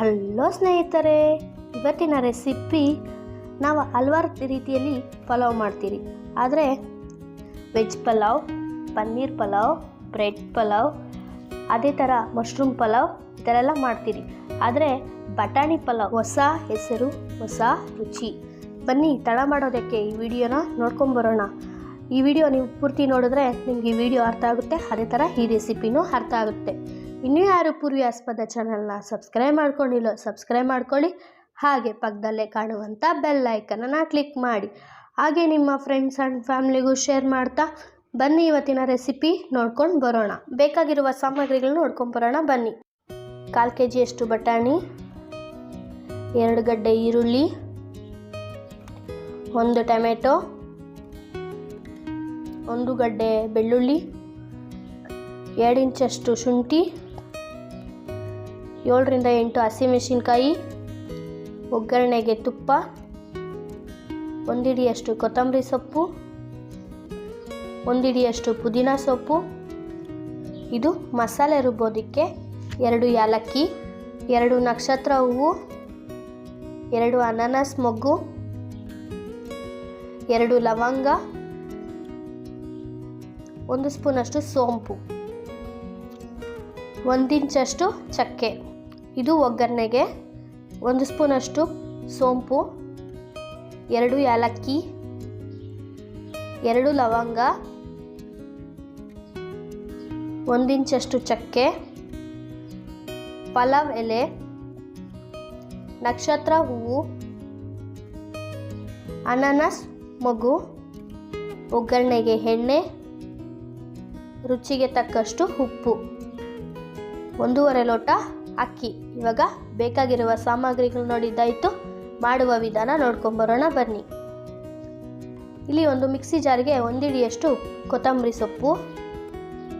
Hello ಸ್ನೇಹಿತರೆ, ಇವತ್ತಿನ recipe ನಾವು ಹಲ್ವಾರು ರೀತಿಯಲ್ಲಿ ಪಲಾವ್ ಮಾಡ್ತೀರಿ. ಆದರೆ ವೆಜ್ ಪಲಾವ್, ಪನ್ನೀರ್ ಪಲಾವ್ ಬ್ರೆಡ್ ಪಲಾವ್, ಅದೇ ಥರ ಮಶ್ರೂಮ್ ಪಲಾವ್ ಈ ಥರ ಎಲ್ಲ ಮಾಡ್ತೀರಿ. ಆದರೆ ಬಟಾಣಿ ಪಲಾವ್ ಹೊಸ ಹೆಸರು, ಹೊಸ ರುಚಿ. ಬನ್ನಿ, ತಡ ಮಾಡೋದಕ್ಕೆ ಈ ವಿಡಿಯೋನ ನೋಡ್ಕೊಂಬರೋಣ ಈ ವಿಡಿಯೋ ನೀವು ಪೂರ್ತಿ ನೋಡಿದ್ರೆ ನಿಮಗೆ ಈ ವಿಡಿಯೋ ಅರ್ಥ ಆಗುತ್ತೆ, ಅದೇ ಥರ ಈ ರೆಸಿಪಿನೂ ಅರ್ಥ ಆಗುತ್ತೆ. ಇನ್ನೂ ಯಾರು ಪೂರ್ವಿಯಾಸ್ಪದ ಚಾನಲ್ನ ಸಬ್ಸ್ಕ್ರೈಬ್ ಮಾಡ್ಕೊಂಡಿಲ್ಲ ಸಬ್ಸ್ಕ್ರೈಬ್ ಮಾಡ್ಕೊಳ್ಳಿ. ಹಾಗೆ ಪಕ್ಕದಲ್ಲೇ ಕಾಣುವಂಥ ಬೆಲ್ ಐಕನನ್ನು ಕ್ಲಿಕ್ ಮಾಡಿ. ಹಾಗೆ ನಿಮ್ಮ ಫ್ರೆಂಡ್ಸ್ ಆ್ಯಂಡ್ ಫ್ಯಾಮ್ಲಿಗೂ ಶೇರ್ ಮಾಡ್ತಾ ಬನ್ನಿ ಇವತ್ತಿನ ರೆಸಿಪಿ ನೋಡ್ಕೊಂಡು ಬರೋಣ. ಬೇಕಾಗಿರುವ ಸಾಮಗ್ರಿಗಳನ್ನ ನೋಡ್ಕೊಂಡು ಬರೋಣ. ಬನ್ನಿ. ಕಾಲು ಕೆ ಜಿಯಷ್ಟು ಬಟಾಣಿ, ಎರಡು ಗಡ್ಡೆ ಈರುಳ್ಳಿ, ಒಂದು ಟೊಮೆಟೊ, ಒಂದು ಗಡ್ಡೆ ಬೆಳ್ಳುಳ್ಳಿ, ಎರಡು ಇಂಚಷ್ಟು ಶುಂಠಿ ಏಳರಿಂದ ಎಂಟು ಹಸಿಮೆಣಸಿನ್ಕಾಯಿ ಒಗ್ಗರಣೆಗೆ ತುಪ್ಪ, ಒಂದಿಡಿಯಷ್ಟು ಕೊತ್ತಂಬರಿ ಸೊಪ್ಪು, ಒಂದಿಡಿಯಷ್ಟು ಪುದೀನ ಸೊಪ್ಪು, ಇದು ಮಸಾಲೆ ರುಬ್ಬೋದಕ್ಕೆ ಎರಡು ಯಾಲಕ್ಕಿ, ಎರಡು ನಕ್ಷತ್ರ ಹೂವು, ಎರಡು ಅನಾನಸ್ ಮೊಗ್ಗು, ಎರಡು ಲವಂಗ, ಒಂದು ಸ್ಪೂನಷ್ಟು ಸೋಂಪು, ಒಂದಿಂಚಷ್ಟು ಚಕ್ಕೆ. ಇದು ಒಗ್ಗರಣೆಗೆ ಒಂದು ಸ್ಪೂನಷ್ಟು ಸೋಂಪು, ಎರಡು ಏಲಕ್ಕಿ, ಎರಡು ಲವಂಗ ಒಂದಿಂಚಷ್ಟು ಚಕ್ಕೆ, ಪಲಾವ್ ಎಲೆ, ನಕ್ಷತ್ರ ಹೂವು, ಅನಾನಸ್, ಮಗು, ಒಗ್ಗರಣೆಗೆ ಎಣ್ಣೆ, ರುಚಿಗೆ ತಕ್ಕಷ್ಟು ಉಪ್ಪು, ಒಂದೂವರೆ ಲೋಟ ಅಕ್ಕಿ. ಇವಾಗ ಬೇಕಾಗಿರುವ ಸಾಮಗ್ರಿಗಳು ನೋಡಿದ್ದಾಯಿತು ಮಾಡುವ ವಿಧಾನ ನೋಡ್ಕೊಂಬರೋಣ, ಬನ್ನಿ. ಇಲ್ಲಿ ಒಂದು ಮಿಕ್ಸಿ ಜಾರಿಗೆ ಒಂದಿಡಿಯಷ್ಟು ಕೊತ್ತಂಬರಿ ಸೊಪ್ಪು,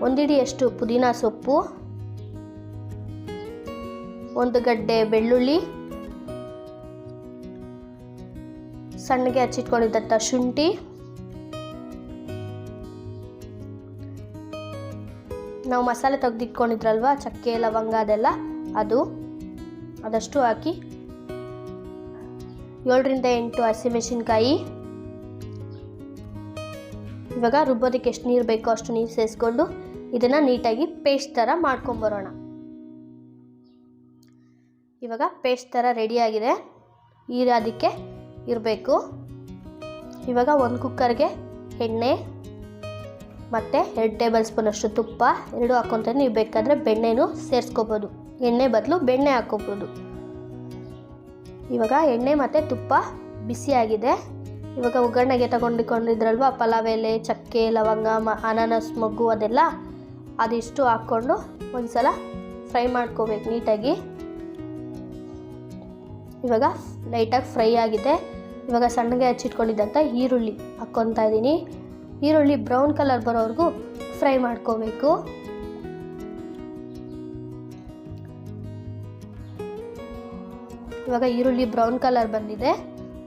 ಒಂದಿಡಿಯಷ್ಟು ಪುದೀನ ಸೊಪ್ಪು, ಒಂದು ಗಡ್ಡೆ ಬೆಳ್ಳುಳ್ಳಿ, ಸಣ್ಣಗೆ ಹಚ್ಚಿಟ್ಕೊಂಡಿದ್ದಂಥ ಶುಂಠಿ, ನಾವು ಮಸಾಲೆ ತೆಗೆದಿಟ್ಕೊಂಡಿದ್ರಲ್ವ, ಚಕ್ಕೆ, ಲವಂಗ ಅದೆಲ್ಲ. ಅದು. ಅದಷ್ಟು ಹಾಕಿ. ಏಳರಿಂದ ಎಂಟು ಹಸಿಮೆಣಸಿನ್ಕಾಯಿ ಇವಾಗ ರುಬ್ಬೋದಕ್ಕೆ ಎಷ್ಟು ನೀರು ಬೇಕೋ ಅಷ್ಟು ನೀರು ಸೇರಿಸ್ಕೊಂಡು ಇದನ್ನು ನೀಟಾಗಿ ಪೇಸ್ಟ್ ಥರ ಮಾಡ್ಕೊಂಬರೋಣ ಇವಾಗ ಪೇಸ್ಟ್ ಥರ ರೆಡಿಯಾಗಿದೆ ಈರು ಅದಕ್ಕೆ ಇರಬೇಕು. ಇವಾಗ ಒಂದು ಕುಕ್ಕರ್ಗೆ ಎಣ್ಣೆ, ಮತ್ತು ಎರಡು ಟೇಬಲ್ ಸ್ಪೂನಷ್ಟು ತುಪ್ಪ, ಎರಡು ಹಾಕ್ಕೊಂತಾರೆ ನೀವು ಬೇಕಾದರೆ ಬೆಣ್ಣೆನೂ ಸೇರಿಸ್ಕೋಬೋದು. ಎಣ್ಣೆ ಬದಲು ಬೆಣ್ಣೆ ಹಾಕೋಬೋದು. ಇವಾಗ ಎಣ್ಣೆ ಮತ್ತು ತುಪ್ಪ ಬಿಸಿಯಾಗಿದೆ. ಇವಾಗ ಒಗ್ಗರಣೆಗೆ ತಗೊಂಡಿಕೊಂಡಿದ್ರಲ್ವ? ಪಲಾವ್ ಎಲೆ ಚಕ್ಕೆ, ಲವಂಗ, ಮ, ಅನಾನಸ್, ಮೊಗ್ಗು ಅದೆಲ್ಲ ಅದಿಷ್ಟು ಹಾಕ್ಕೊಂಡು ಒಂದ್ಸಲ ಫ್ರೈ ಮಾಡ್ಕೋಬೇಕು ನೀಟಾಗಿ. ಇವಾಗ ಲೈಟಾಗಿ ಫ್ರೈ ಆಗಿದೆ. ಇವಾಗ ಸಣ್ಣಗೆ ಹಚ್ಚಿಟ್ಕೊಂಡಿದ್ದಂಥ ಈರುಳ್ಳಿ ಹಾಕ್ಕೊತಾ ಇದ್ದೀನಿ. ಈರುಳ್ಳಿ ಬ್ರೌನ್ ಕಲರ್ ಬರೋವರೆಗೂ ಫ್ರೈ ಮಾಡ್ಕೋಬೇಕು. ಇವಾಗ ಈರುಳ್ಳಿ ಬ್ರೌನ್ ಕಲರ್ ಬಂದಿದೆ.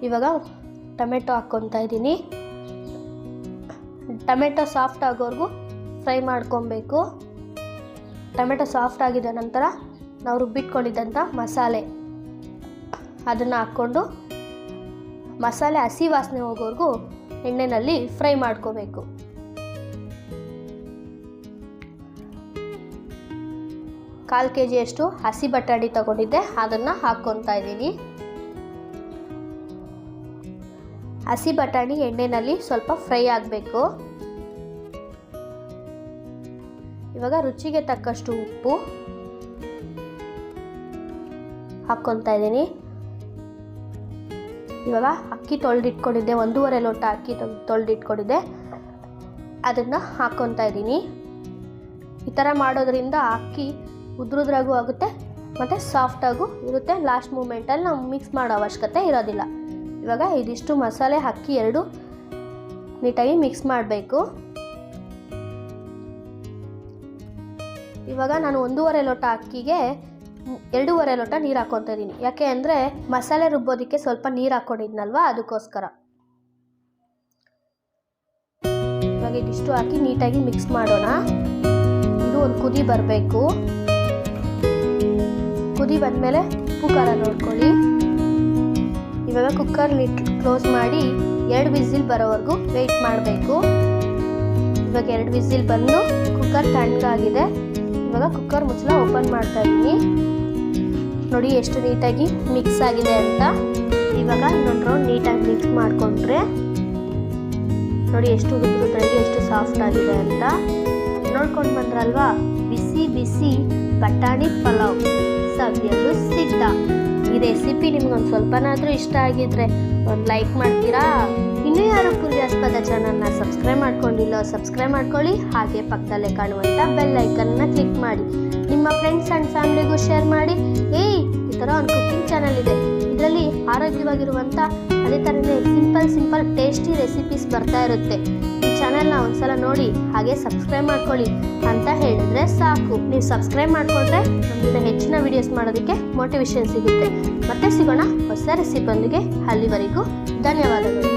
ಇವಾಗ ಟೊಮೆಟೊ ಹಾಕ್ಕೊತಾ ಇದ್ದೀನಿ. ಟೊಮೆಟೊ ಸಾಫ್ಟ್ ಆಗೋವರೆಗೂ ಫ್ರೈ ಮಾಡ್ಕೊಬೇಕು. ಟೊಮೆಟೊ ಸಾಫ್ಟ್ ಆಗಿದ ನಂತರ ನಾವು ರುಬ್ಬಿಟ್ಕೊಂಡಿದ್ದಂಥ ಮಸಾಲೆ. ಅದನ್ನು ಹಾಕ್ಕೊಂಡು ಮಸಾಲೆ ಹಸಿ ವಾಸನೆ ಹೋಗೋವರೆಗೂ ಎಣ್ಣೆಯಲ್ಲಿ ಫ್ರೈ ಮಾಡ್ಕೋಬೇಕು. ಕಾಲು ಕೆ ಜಿಯಷ್ಟು ಹಸಿ ಬಟಾಣಿ ತಗೊಂಡಿದ್ದೆ, ಅದನ್ನು ಹಾಕ್ಕೊತಾ ಇದ್ದೀನಿ. ಹಸಿ ಬಟಾಣಿ ಎಣ್ಣೆಯಲ್ಲಿ ಸ್ವಲ್ಪ ಫ್ರೈ ಆಗಬೇಕು. ಇವಾಗ ರುಚಿಗೆ ತಕ್ಕಷ್ಟು ಉಪ್ಪು ಹಾಕ್ಕೊತಾ ಇದ್ದೀನಿ. ಇವಾಗ ಅಕ್ಕಿ ತೊಳೆದಿಟ್ಕೊಂಡಿದ್ದೆ, ಒಂದೂವರೆ ಲೋಟ ಅಕ್ಕಿ ತೊಳೆದಿಟ್ಕೊಂಡಿದ್ದೆ. ಅದನ್ನು ಹಾಕ್ಕೊತಾ ಇದ್ದೀನಿ. ಈ ಥರ ಮಾಡೋದ್ರಿಂದ ಅಕ್ಕಿ ಉದ್ರುದ್ರಾಗೂ ಆಗುತ್ತೆ, ಮತ್ತು ಸಾಫ್ಟಾಗೂ ಇರುತ್ತೆ. ಲಾಸ್ಟ್ ಮೂಮೆಂಟಲ್ಲಿ ನಾವು ಮಿಕ್ಸ್ ಮಾಡೋ ಅವಶ್ಯಕತೆ ಇರೋದಿಲ್ಲ. ಇವಾಗ ಇದಿಷ್ಟು ಮಸಾಲೆ ಅಕ್ಕಿ ಎರಡು ನೀಟಾಗಿ ಮಿಕ್ಸ್ ಮಾಡಬೇಕು. ಇವಾಗ ನಾನು ಒಂದೂವರೆ ಲೋಟ ಅಕ್ಕಿಗೆ ಎರಡೂವರೆ ಲೋಟ ನೀರು ಹಾಕ್ಕೊತಾ ಇದ್ದೀನಿ. ಯಾಕೆ ಅಂದರೆ ಮಸಾಲೆ ರುಬ್ಬೋದಕ್ಕೆ ಸ್ವಲ್ಪ ನೀರು ಹಾಕ್ಕೊಂಡಿದ್ನಲ್ವ ಅದಕ್ಕೋಸ್ಕರ. ಇವಾಗ ಇದಿಷ್ಟು ಹಾಕಿ ನೀಟಾಗಿ ಮಿಕ್ಸ್ ಮಾಡೋಣ. ಇದು ಒಂದು ಕುದಿ ಬರಬೇಕು. ಕುದಿ ಬಂದಮೇಲೆ ಉಪ್ಪು ಖಾರ ನೋಡ್ಕೊಳ್ಳಿ. ಇವಾಗ ಕುಕ್ಕರ್ ಲಿಟ್ ಕ್ಲೋಸ್ ಮಾಡಿ ಎರಡು ವಿಸಿಲ್ ಬರೋವರೆಗೂ ವೆಯ್ಟ್ ಮಾಡಬೇಕು. ಇವಾಗ ಎರಡು ವಿಸಿಲ್ ಬಂದು ಕುಕ್ಕರ್ ತಣ್ಣಗಾಗಿದೆ ಇವಾಗ ಕುಕ್ಕರ್ ಮುಚ್ಚಲ ಓಪನ್ ಮಾಡ್ತಾ ಇದ್ದೀನಿ. ನೋಡಿ ಎಷ್ಟು ನೀಟಾಗಿ ಮಿಕ್ಸ್ ಆಗಿದೆ ಅಂತ. ಇವಾಗ ಇನ್ನೊಂದು ರೌಂಡ್ ನೀಟಾಗಿ ಮಿಕ್ಸ್ ಮಾಡಿಕೊಂಡ್ರೆ ನೋಡಿ ಎಷ್ಟು ಉದುರುದ್ರಾಗಿ ಎಷ್ಟು ಸಾಫ್ಟ್ ಆಗಿದೆ ಅಂತ. ನೋಡ್ಕೊಂಡು ಬಂದ್ರಲ್ವಾ? ಬಿಸಿ ಬಿಸಿ ಬಟಾಣಿ ಪಲಾವ್. ಸವಿಯಲು ಸಿದ್ಧ. ಈ ರೆಸಿಪಿ ನಿಮ್ಗೊಂದು ಸ್ವಲ್ಪನಾದರೂ ಇಷ್ಟ ಆಗಿದ್ರೆ ಒಂದು ಲೈಕ್ ಮಾಡ್ತೀರಾ? ಇನ್ನೂ ಯಾರು ಪೂರ್ಯಾಸ್ಪದ ಚಾನಲ್ನ ಸಬ್ಸ್ಕ್ರೈಬ್ ಮಾಡ್ಕೊಂಡಿಲ್ಲ ಸಬ್ಸ್ಕ್ರೈಬ್ ಮಾಡ್ಕೊಳ್ಳಿ. ಹಾಗೆ ಪಕ್ಕದಲ್ಲೇ ಕಾಣುವಂಥ ಬೆಲ್ ಐಕನ್ನ ಕ್ಲಿಕ್ ಮಾಡಿ. ನಿಮ್ಮ ಫ್ರೆಂಡ್ಸ್ ಆ್ಯಂಡ್ ಫ್ಯಾಮಿಲಿಗೂ ಶೇರ್ ಮಾಡಿ. ಏಯ್, ಈ ಥರ ಒಂದು ಕುಕ್ಕಿಂಗ್ ಚಾನಲ್ ಇದೆ. ಇದರಲ್ಲಿ ಆರೋಗ್ಯವಾಗಿರುವಂಥ ಅದೇ ಥರನೇ ಸಿಂಪಲ್ ಸಿಂಪಲ್ ಟೇಸ್ಟಿ ರೆಸಿಪೀಸ್ ಬರ್ತಾ ಇರುತ್ತೆ. ಚಾನಲ್ನ ಒಂದ್ಸಲ ನೋಡಿ, ಹಾಗೆ ಸಬ್ಸ್ಕ್ರೈಬ್ ಮಾಡ್ಕೊಳ್ಳಿ ಅಂತ ಹೇಳಿದ್ರೆ ಸಾಕು. ನೀವು ಸಬ್ಸ್ಕ್ರೈಬ್ ಮಾಡಿಕೊಂಡ್ರೆ ನಮ್ಮಿಂದ ಹೆಚ್ಚಿನ ವಿಡಿಯೋಸ್ ಮಾಡೋದಕ್ಕೆ ಮೋಟಿವೇಶನ್ ಸಿಗುತ್ತೆ. ಮತ್ತೆ ಸಿಗೋಣ, ಹೊಸ ರೆಸಿಪಿಯೊಂದಿಗೆ ಅಲ್ಲಿವರೆಗೂ ಧನ್ಯವಾದಗಳು.